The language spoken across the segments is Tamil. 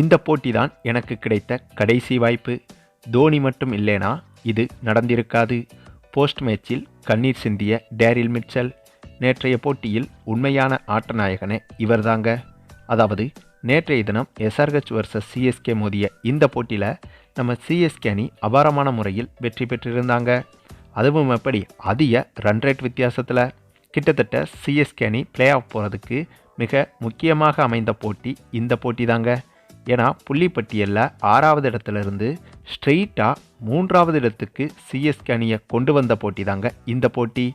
இந்த போட்டி தான் எனக்கு கிடைத்த கடைசி வாய்ப்பு. தோனி மட்டும் இல்லைனா இது நடந்திருக்காது. போஸ்ட் மேட்சில் கண்ணீர் சிந்திய டேரில் மிச்சல் நேற்றைய போட்டியில் உண்மையான ஆட்ட நாயகனே இவர்தாங்க. அதாவது நேற்றைய தினம் எஸ்ஆர்ஹெச் வர்சஸ் சிஎஸ்கே மோதிய இந்த போட்டியில் நம்ம சிஎஸ்கே அணி அபாரமான முறையில் வெற்றி பெற்றிருந்தாங்க. அதுவும் எப்படி? அதிக ரன் ரேட் வித்தியாசத்தில். கிட்டத்தட்ட சிஎஸ்கே அணி பிளே ஆஃப் போகிறதுக்கு மிக முக்கியமாக அமைந்த போட்டி இந்த போட்டி தாங்க ஏன்னா புள்ளிப்பட்டியலில் ஆறாவது இடத்துலேருந்து ஸ்ட்ரெயிட்டாக மூன்றாவது இடத்துக்கு சிஎஸ்கே அணியை கொண்டு வந்த போட்டி தாங்க இந்த போட்டி.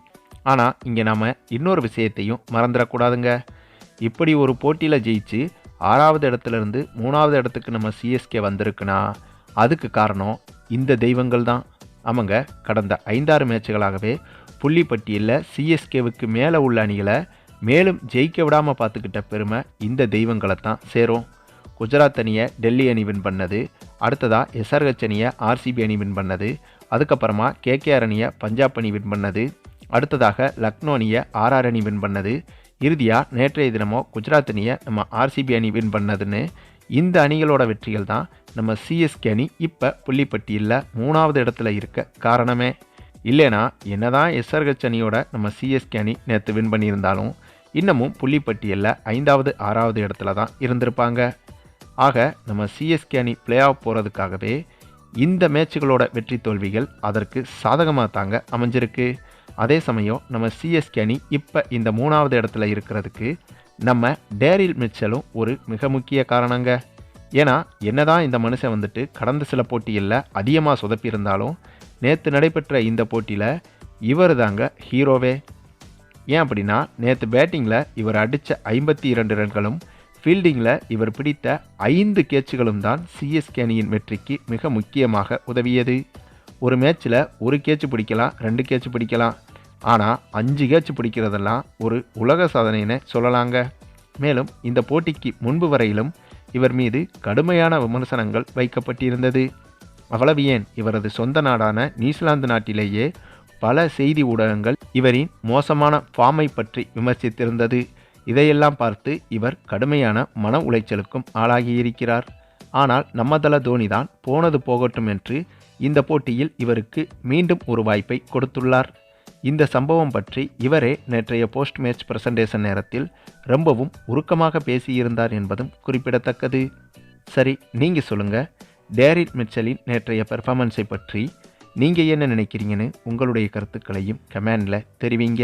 ஆனால் இங்கே நாம் இன்னொரு விஷயத்தையும் மறந்துடக்கூடாதுங்க. இப்படி ஒரு போட்டியில் ஜெயிச்சு ஆறாவது இடத்துல இருந்து மூணாவது இடத்துக்கு நம்ம சிஎஸ்கே வந்திருக்குன்னா அதுக்கு காரணம் இந்த தெய்வங்கள் தான். ஆமாங்க கடந்த ஐந்தாறு மேட்சுகளாகவே புள்ளிப்பட்டியலில் சிஎஸ்கேவுக்கு மேலே உள்ள அணிகளை மேலும் ஜெயிக்க விடாமல் பார்த்துக்கிட்ட பெருமை இந்த தெய்வங்களை தான் சேரும். குஜராத் அணியை டெல்லி அணி வின் பண்ணது அடுத்ததாக எஸ்ஆர்ஹெச் அணியை ஆர்சிபி அணி வின் பண்ணது அதுக்கப்புறமா கேகேஆர் அணியை பஞ்சாப் அணி வின் பண்ணது அடுத்ததாக லக்னோ அணியை ஆர்ஆர் அணி வின் பண்ணது இறுதியாக நேற்றைய தினமோ குஜராத் அணியை நம்ம ஆர்சிபி அணி வின் பண்ணதுன்னு இந்த அணிகளோட வெற்றிகள் தான் நம்ம சிஎஸ்கே அணி இப்போ புள்ளிப்பட்டியில் மூணாவது இடத்துல இருக்க காரணமே. இல்லைனா என்னதான் எஸ்ஆர்ஹெச் அணியோட நம்ம சிஎஸ்கே அணி நேற்று வின் பண்ணியிருந்தாலும் இன்னமும் புள்ளிப்பட்டியலில் ஐந்தாவது ஆறாவது இடத்துல தான் இருந்திருப்பாங்க. ஆக நம்ம சிஎஸ்கே அணி பிளே ஆஃப் போகிறதுக்காகவே இந்த மேட்சுகளோட வெற்றி தோல்விகள் அதற்கு சாதகமாக தாங்க அமைஞ்சிருக்கு. அதே சமயம் நம்ம சிஎஸ்கே அணி இப்போ இந்த மூணாவது இடத்துல இருக்கிறதுக்கு நம்ம டேரில் மிச்சலும் ஒரு மிக முக்கிய காரணங்க. ஏன்னா என்னதான் இந்த மனுஷன் வந்துட்டு கடந்த சில போட்டிகளில் அதிகமாக சொதப்பியிருந்தாலும் நேற்று நடைபெற்ற இந்த போட்டியில் இவர் தாங்க ஹீரோவே ஏன் அப்படின்னா நேற்று பேட்டிங்கில் இவர் அடித்த ஐம்பத்தி இரண்டு ரன்களும் ஃபீல்டிங்கில் இவர் பிடித்த ஐந்து கேட்சுகளும் தான் சிஎஸ்கே அணியின் வெற்றிக்கு மிக முக்கியமாக உதவியது. ஒரு மேட்ச்சில் ஒரு கேட்ச் பிடிக்கலாம் ரெண்டு கேட்ச் பிடிக்கலாம். ஆனால் அஞ்சு கேட்ச் பிடிக்கிறதெல்லாம் ஒரு உலக சாதனைன்னு சொல்லலாங்க. மேலும் இந்த போட்டிக்கு முன்பு வரையிலும் இவர் மீது கடுமையான விமர்சனங்கள் வைக்கப்பட்டிருந்தது. அவ்வளவு ஏன் இவரது சொந்த நாடான நியூசிலாந்து நாட்டிலேயே பல செய்தி ஊடகங்கள் இவரின் மோசமான ஃபார்மை பற்றி விமர்சித்திருந்தது. இதையெல்லாம் பார்த்து இவர் கடுமையான மன உளைச்சலுக்கும் ஆளாகியிருக்கிறார். ஆனால் நம்மதள தோனிதான் தோனி தான் போனது போகட்டும் என்று இந்த போட்டியில் இவருக்கு மீண்டும் ஒரு வாய்ப்பை கொடுத்துள்ளார். இந்த சம்பவம் பற்றி இவரே நேற்றைய போஸ்ட் மேட்ச் பிரசன்டேஷன் நேரத்தில் ரொம்பவும் உருக்கமாக பேசியிருந்தார் என்பதும் குறிப்பிடத்தக்கது. சரி நீங்கள் சொல்லுங்கள் டேரிட் மிச்சலின் நேற்றைய பெர்ஃபார்மன்ஸை பற்றி நீங்கள் என்ன நினைக்கிறீங்கன்னு உங்களுடைய கருத்துக்களையும் கமெண்டில் தெரிவிங்க.